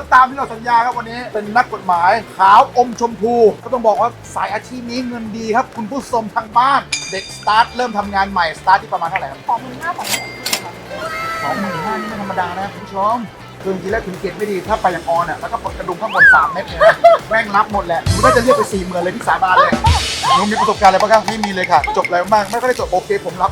ก็ตามที่เราสัญญาครับวันนี้เป็นนักกฎหมายขาวอมชมพู ก็ต้องบอกว่าสายอาชีพนี้เงินดีครับ คุณผู้ชมทางบ้าน เด็กสตาร์ทเริ่มทำงานใหม่สตาร์ทที่ประมาณเท่าไหร่ครับสองหมื่นห้าสองหมื่นค่ะสองหมื่นห้านี่ไม่ธรรมดานะคุณผู้ชมคือจริงๆแล้วถึงเกตไม่ดีถ้าไปอย่างออนอะแล้วก็ปลดกระดุมข้างบนสามเม็ดเนี่ยนะแม่งรับหมดแหละคุณน่าจะเรียกไปสี่หมื่นเลยพี่สาบานเลยหนูมีประสบการณ์อะไรบ้างครับไม่มีเลยค่ะ จบอะไรบ้างไม่ค่อยได้จบโอเคผมรับ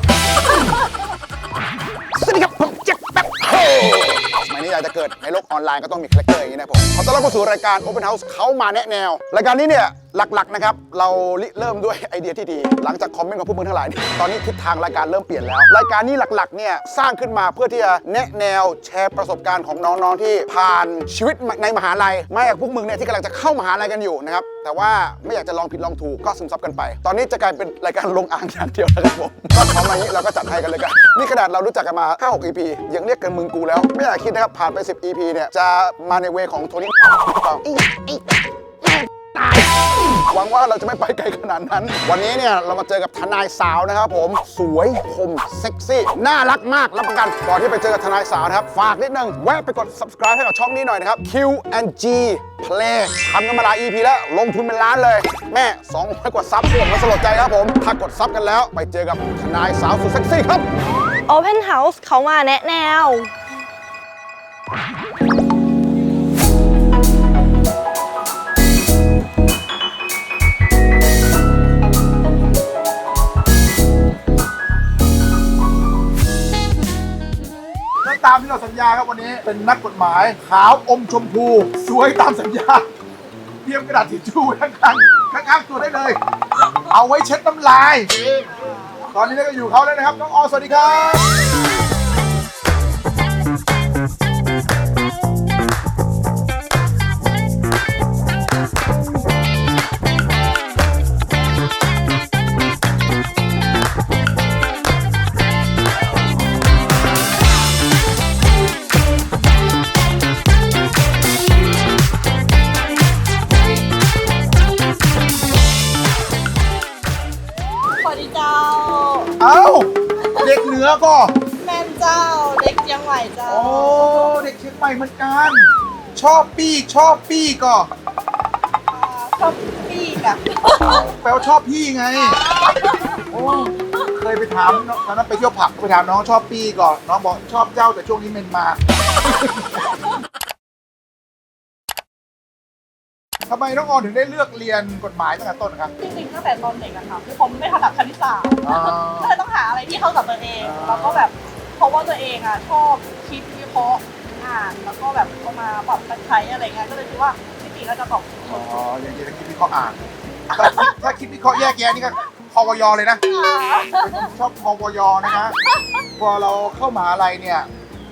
ากจะเกิดในโลกออนไลน์ก็ต้องมีคาแรคเตอร์อย่างนี้นะผมขอต้อนรับเข้าสู่รายการ Open House เขามาแนะแนว รายการนี้เนี่ยหลักๆนะครับเราริเริ่มด้วยไอเดียที่ดี หลังจากคอมเมนต์ของพวกมึงทั้งหลายเนี่ยตอนนี้ทิศทางรายการเริ่มเปลี่ยนแล้ว รายการนี้หลักๆเนี่ยสร้างขึ้นมาเพื่อที่จะแนะแนวแชร์ประสบการณ์ของน้องๆที่ผ่านชีวิตในมหาลัยไม่อยากพวกมึงเนี่ยที่กำลังจะเข้ามหาลัยกันอยู่นะครับ แต่ว่าไม่อยากจะลองผิดลองถูกก็ซึมซับกันไป ตอนนี้จะกลายเป็นรายการลงอ่างอย่างเดียวแล้วครับผมก็ขอมาอย่างนี้เราก็จัดให้กันเลยกันนี่ขนาดเรารู้จักกันมา5 6 EP ยังเรียกกันมึงกูแล้ว ไม่อยากคิดนะครับผ่านไป 10 EP เนี่ยจะมาในเวของโทนี่หรือเปล่าอีอีตาย หวังว่าเราจะไม่ไปไกลขนาดนั้น วันนี้เนี่ยเรามาเจอกับทนายสาวนะครับผม สวยคมเซ็กซี่ น่ารักมากรับประกัน ก่อนที่ไปเจอกับทนายสาวนะครับ ฝากนิดนึง แวะไปกด subscribe ให้กับช่องนี้หน่อยนะครับ Q&G Play ทำกันมาหลาย EP แล้วลงทุนเป็นล้านเลย แม่200กว่าซับผมมาสลดใจครับผม ถ้ากดซับกันแล้วไปเจอกับทนายสาวสุดเซ็กซี่ครับ Open House เขามาแนะแนว ญาครับวันนี้เป็นนักกฎหมาย ขาวอมชมพู สวยตามสัญญาเตรียมกระดาษทิชชู่ไว้ข้างๆข้างๆตัวได้เลย เอาไว้เช็ดน้ำลาย ตอนนี้เราก็อยู่เขาแล้วนะครับน้องออสวัสดีครับ อก็แม่นเจ้าเด็กเชียงใหม่เจ้าโอ้เด็กเชียงใหม่เหมือนกัน ชอบปี้ชอบปี้ก็อ่าชอบพี่กับแปลว่าชอบพี่ไงโอ้เคยไปถามน้องตอนนั้นไปเที่ยวผับไปถามน้องชอบปี้ก่อนน้องบอกชอบเจ้าแต่ช่วงนี้เมนมา ทำไมน้องออนถึงได้เลือกเรียนกฎหมายตั้งแต่ต้นครับ จริงๆตั้งแต่ตอนเด็กอะค่ะคือผมไม่ถนัดคณิตศาสตร์อ่าก็เลยต้องหาอะไรที่เข้ากับตัวเอง อ่า แล้วก็แบบเพราะว่าตัวเองอะชอบคิดวิเคราะห์อ่านแล้วก็แบบเอามาปรับใช้อะไรเงี้ยก็เลยคิดว่าจริงๆก็จะตอบโจอ๋อทย์อย่างนี้ถ้าคิดวิเคราะห์อ่านถ้าคิดถ้าคิดวิเคราะห์แยกแยะนี่ก็พวอยเลยนะเป็นคนชอบพวอยนะฮะพอเราเข้ามหาลัยเนี่ย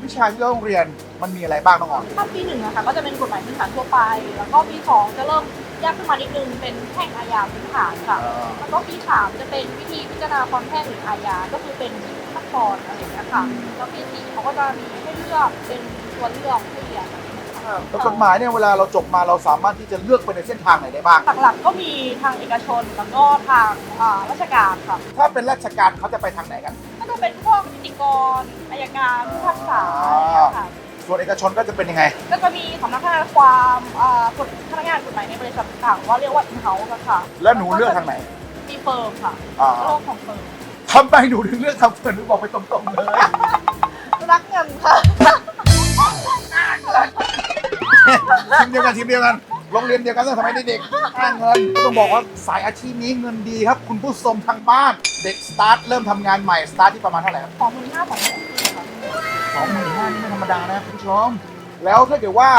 วิชาที่เราต้องเรียนมันมีอะไรบ้างน้องอ่อน ถ้าปีหนึ่งอะค่ะก็จะเป็นกฎหมายพื้นฐานทั่วไป แล้วก็ปีสองจะเริ่มยากขึ้นมานิดนึงเป็นแพ่งอาญาพื้นฐานค่ะแล้วก็ปีสามจะเป็นวิธีพิจารณาความแพ่งหรืออาญา ก็คือเป็นขั้นตอนอะไรอย่างเงี้ยค่ะ แล้วปีสี่เขาก็จะมีให้เลือกเป็นตัวเลือกให้เรียนอะไรอย่างเงี้ยค่ะแล้วกฎหมายเนี่ยเวลาเราจบมาเราสามารถที่จะเลือกไปในเส้นทางไหนได้บ้าง หลักๆก็มีทางเอกชนแล้วก็ทางอ่าราชการค่ะถ้าเป็นราชการเขาจะไปทางไหนกัน ก็จะเป็นพวกนิติ กรอายการผู้พิพากษาอะไรอย่างเงี้ยค่ะ ส่วนเอกชนก็จะเป็นยังไง ก็จะมีสำนักทนายความอ่ากฎพนักงานกฎหมายในบริษัทต่างๆว่าเรียกว่า in-house อะค่ะแล้วหนูเลือกทางไหน มีเฟิร์มค่ะอ่า โลกของเฟิร์มทำไมหนูถึงเลือกทำเฟิร์นหนูบอกไปตรงๆเลย รักเงินค่ะ ทีมเดียวกันทีมเดียวกัน โรงเรียนเดียวกันตั้งแต่สมัยเด็กๆอ้างเงินก็ต้องบอกว่าสายอาชีพนี้เงินดีครับ คุณผู้ชมทางบ้าน เด็กสตาร์ทเริ่มทำงานใหม่สตาร์ทที่ประมาณเท่าไหร่ครับสองหมื่นห้าสองหมื่นค่ะสองหมื่นห้านี่ไม่ธรรมดานะคุณผู้ชมแล้วถ้าเกิดว่า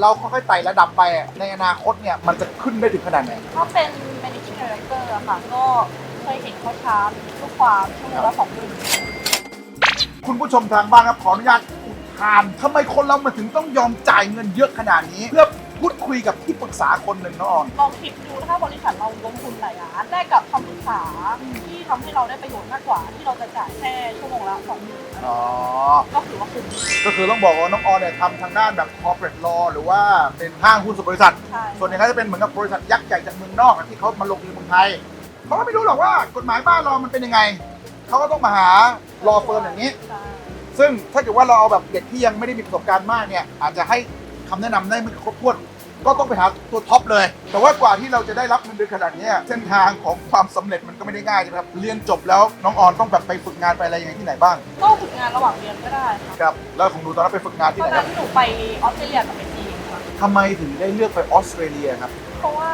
เราค่อยๆไต่ระดับไปอะในอนาคตเนี่ยมันจะขึ้นได้ถึงขนาดไหนถ้าเป็น managing director อะค่ะ ก็เคยเห็นเขาชาร์จลูกความชั่วโมงละสองหมื่นคุณผู้ชมทางบ้านครับขออนุญาตอุทานทำไมคนเรามาถึงต้องยอมจ่ายเงินเยอะขนาดนี้ เพื่อ พูดคุยกับที่ปรึกษาคนหนึ่งเนอะออนลองคิดดูถ้าบริษัทเราลงทุนหลายล้านได้กับคำปรึกษาที่ทำให้เราได้ประโยชน์มากกว่า ที่เราจะจ่ายแค่ชั่วโมงละสองหมื่นอ๋อ ก็ถือว่าคุ้มก็คือต้องบอกว่าน้องออนเนี่ยทำทางด้านแบบ corporate law หรือว่าเป็นห้างหุ้นส่วนบริษัท ใช่ส่วนใหญ่ก็จะเป็นเหมือนกับบริษัทยักษ์ใหญ่จากเมืองนอกอะที่เขามาลงทุนในเมืองไทยเขาก็ไม่รู้หรอกว่ากฎหมายบ้านเรามันเป็นยังไงเขาก็ต้องมาหา law firm อย่างนี้ ใช่ซึ่งถ้าเกิดว่าเราเอาแบบเด็กที่ยังไม่ได้มีประสบการณ์มากเนี่ยอาจจะให้ คำแนะนำได้ไม่ครบถ้วน ก็ต้องไปหาตัวท็อปเลย แต่ว่ากว่าที่เราจะได้รับเงินเดือนขนาดเนี้ยเส้นทางของความสำเร็จมันก็ไม่ได้ง่ายใช่ไหมครับ เรียนจบแล้วน้องออนต้องแบบไปฝึกงานไปอะไรยังไงที่ไหนบ้างก็ฝึกงานระหว่างเรียนก็ได้ค่ะครับแล้วของหนูตอนนั้นไปฝึกงานตที่อไหนนคนั้รับนที่หนูไปออสเตรเลียกับเป็นทีมค่ะ ทำไมถึงได้เลือกไปออสเตรเลียครับ เพราะว่า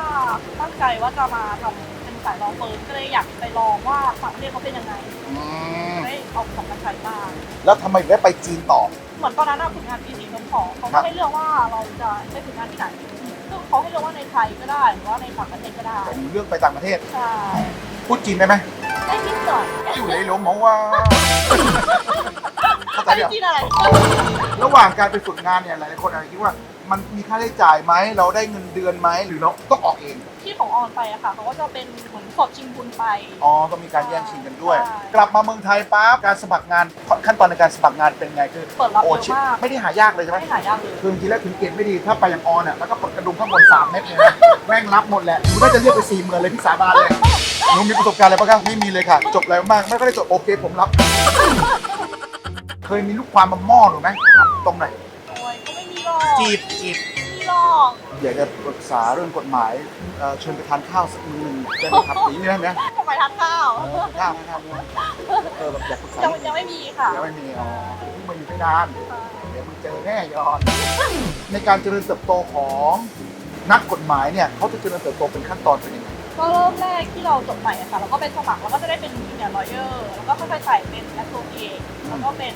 ตั้งใจว่าจะมาทำเป็นสายรองเฟิร์มก็เลยอยากไปลองว่าต่างประเทศเขาเป็นยังไง อืมได้ เอาของมาใช้บ้างแล้วทำไมถึงได้ไปจีนต่อ เหมือนตอนนั้นอะฝึกงานปีสี่เทอมสองเขาครัก็บ ให้เลือกว่าเราจะไปฝึกงานที่ไหนซึ่งเขาให้เลือกว่าในไทยก็ได้หรือว่าในต่างประเทศก็ได้แต่หนูเลือกไปต่างประเทศ ใช่พูดจีนได้ไหมได้นิดหน่อยอยู่ในหลวงหมอว่าเข้าใจอันเดี๋นี้ยวที่อะไร ระหว่างการไปฝึกงานเนี่ยหลายๆคนอาจจะคิดว่า มันมีค่าใช้จ่ายไหมเราได้เงินเดือนไหมหรือเราต้องออกเอง ที่ของออนไปอะค่ะเขาก็จะเป็นเหมือนสดชิงทุนไป อ๋อก็มีการแย่งชิงกันด้วย ใช่กลับมาเมืองไทยปั๊บการสมัครงานขั้นตอนในการสมัครงานเป็นไงคือเปิดรับโอ้เยอะชิมากไม่ได้หายากเลยใช่ไหมไม่หายากเลยคือจริงๆแล้วถึงเกณฑ์ไม่ดีถ้าไปอย่างออนอะแล้วก็ปลดกระดุมข้างบน3เม็ดเลยนะแม่งรับหมดแหละหนูน่าจะเรียกไป4ี่หมื่นเลยพี่สาบานเลยหนูมีประสบการณ์อะไรบ้างครับไม่มีเลยค่ะ จบอะไรมากไม่ก็ได้จบโอเคผมรับ เคยมีลูกความมาหม้อหนูไหมครับตรงไหนโอ้ยก็ไม่มีหรอก จีบจีบไม่มีหรอกอยากจะปรึกษาเรื่องกฎหมายเอ่อเชิญไปทานข้าวสักมื้อหนึงได้ไหมครับอย่างนี้ได้ไหมทำไมทานข้าวข้าวข้าวเนี่ยเออแบบอยากปรึกษายังยังไม่มีค่ะยังไม่มีอ๋อเพิ่งมาอยู่ไม่นาน เดี๋ยวมึงเจอแน่ยอน ในการเจริญเติบโตของนักกฎหมายเนี่ยเขาจะเจริญเติบโตเป็นขั้นตอนเป็นยังไง ก็เริ่มแรกที่เราจบใหม่อะค่ะเราก็ไปสมัครแล้วก็จะได้เป็นเนี่ยลอเยอร์แล้วก็ค่อยๆใส่เป็นแอสโซเ e แล้วก็เป็น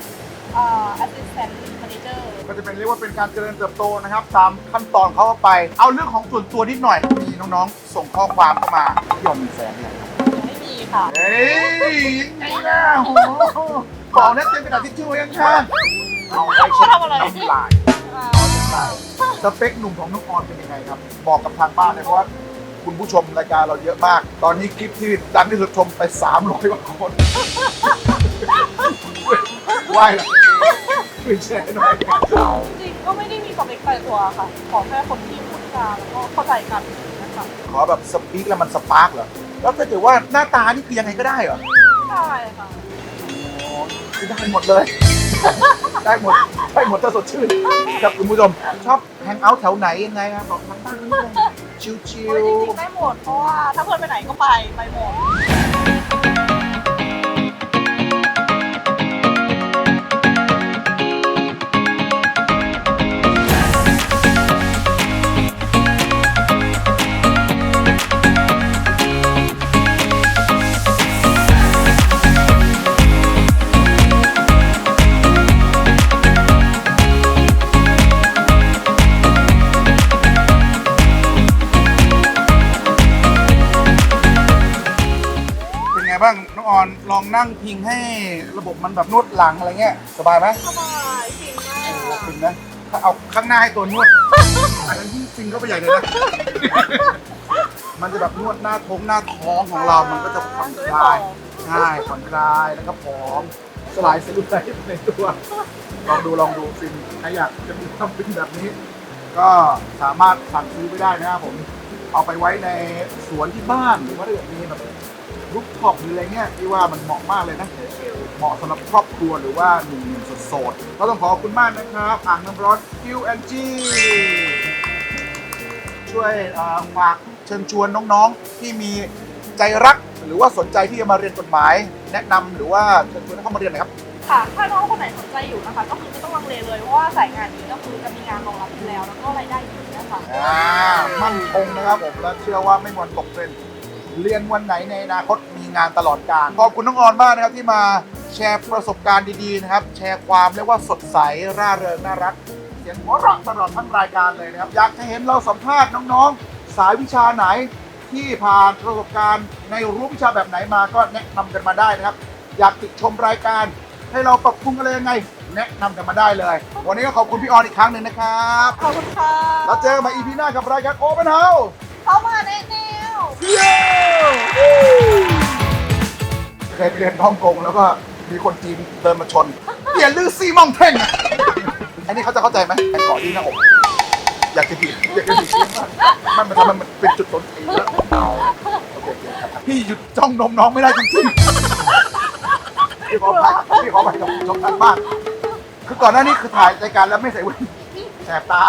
เอ่อ assistant manager ก็จะเป็นเรียกว่าเป็นการเจริญเติบโตนะครับ ตามขั้นตอนเขาเข้าไป เอาเรื่องของส่วนตัวนิดหน่อยมีน้องๆ ส่งข้อความเข้ามายอมมีแฟนเนี่ยงครับยังไม่มีค่ะเฮ้ยยังไงนะโอ้โหบอกนะเต็มกระดาษทิชชู่ยังค่ะเอาไว้เช็ดเขาทำอะไรน้ำลาย อ่า สเปคหนุ่มของน้องออนเป็นยังไงครับ บอกกับทางบ้านเลยเพราะว่า คุณผู้ชมรายการเราเยอะมาก ตอนนี้คลิปที่ดังที่สุดชมไป 300กว่าคนไหวเหรอช่วยแชร์หน่อยจริงๆก็ไม่ได้มีสเปคตายตัวค่ะ ขอแค่คนที่พูดจาแล้วก็เข้าใจกันนะคะขอแบบสปีกแล้วมันสปาร์กเหรอ แล้วถ้าเกิดว่าหน้าตานี่คือยังไงก็ได้เหรอใช่ค่ะโอ้คือได้หมดเลย ได้หมด ได้หมดถ้าสดชื่นครับคุณผู้ชม ชอบแฮงเอาท์แถวไหนยังไงครับบอกทางบ้านนิดนึง ชิวโอ้ยจริงๆได้หมดเพราะว่าถ้าเพื่อนไปไหนก็ไปไปหมด ออนลองนั่งพิงให้ระบบมันแบบนวดหลังอะไรเงี้ยสบายไหมสบายจริงมากฟินนะถ้าเอาข้างหน้าให้ตัวนวดอันนั้นยิ่งฟินเข้าไปใหญ่เลยนะมันจะแบบนวดหน้าท้องหน้าท้องของเรา มันก็จะผ่อนคลายใช่ผ่อนคลายแล้วก็ผอมสลายเซลลูไลท์ในตัวลองดูลองดูฟินใครอยากจะมีความฟินแบบนี้ ก็สามารถสั่งซื้อไปได้นะครับผมเอาไปไว้ในสวนที่บ้านหรือว่าถ้าเกิดมีแบบ รูปท็อปหรืออะไรเงี้ยที่ว่ามันเหมาะมากเลยนะเหมาะสำหรับครอบครัวหรือว่าหนุ่มๆโสดๆก็ต้องขอบคุณมากนะครับ อ่างน้ำร้อน Q&G ช่วยเอ่อฝากเชิญชวนน้องๆ ที่มีใจรักหรือว่าสนใจที่จะมาเรียนกฎหมาย แนะนำหรือว่าเชิญชวนให้เข้ามาเรียนหน่อยครับค่ะถ้าน้องคนไหนสนใจอยู่นะคะ ก็คือไม่ต้องลังเลเลย เพราะว่าสายงานนี้ก็คือจะมีงานรองรับอยู่แล้ว แล้วก็รายได้ดีนะคะอ่ามั่นคงนะครับผมและเชื่อว่าไม่มีวันตกเทรนด์ เรียนวันไหนในอนาคตมีงานตลอดกาลขอบคุณน้องออนมากนะครับที่มาแชร์ประสบการณ์ดีๆนะครับ แชร์ความเรียกว่าสดใสร่าเริงน่ารัก เสียงหัวเราะตลอดทั้งรายการเลยนะครับ อยากจะเห็นเราสัมภาษณ์น้องๆ สายวิชาไหนที่ผ่านประสบการณ์ในรู้วิชาแบบไหนมาก็แนะนำกันมาได้นะครับ อยากติดชมรายการ ให้เราปรับปรุงอะไรยังไง แนะนำกันมาได้เลย วันนี้ก็ขอบคุณพี่ออนอีกครั้งหนึ่งนะครับ ขอบคุณค่ะ แล้วเจอกันใหมาอีพีหน้ากับรายการ Open House เข้ามาแน่แนวเย้ เคยเรียนฮ่องกงแล้วก็มีคนจีนเดินมาชนเปลี่ยนลือซี่มองเท่งอะอันนี้เขาจะเข้าใจไหมไอ้เกาะที่หน้าอกอยากจะดีดอยากจะดีดมันมันทำให้มันเป็นจุดสนใจแล้วโอเคโอเคครับพี่หยุดจ้องนมน้องไม่ได้จริงๆพี่ขอไปพี่ขอไปกับผู้ชมทางบ้านคือก่อนหน้านี้คือถ่ายรายการแล้วไม่ใส่แว่นแสบตา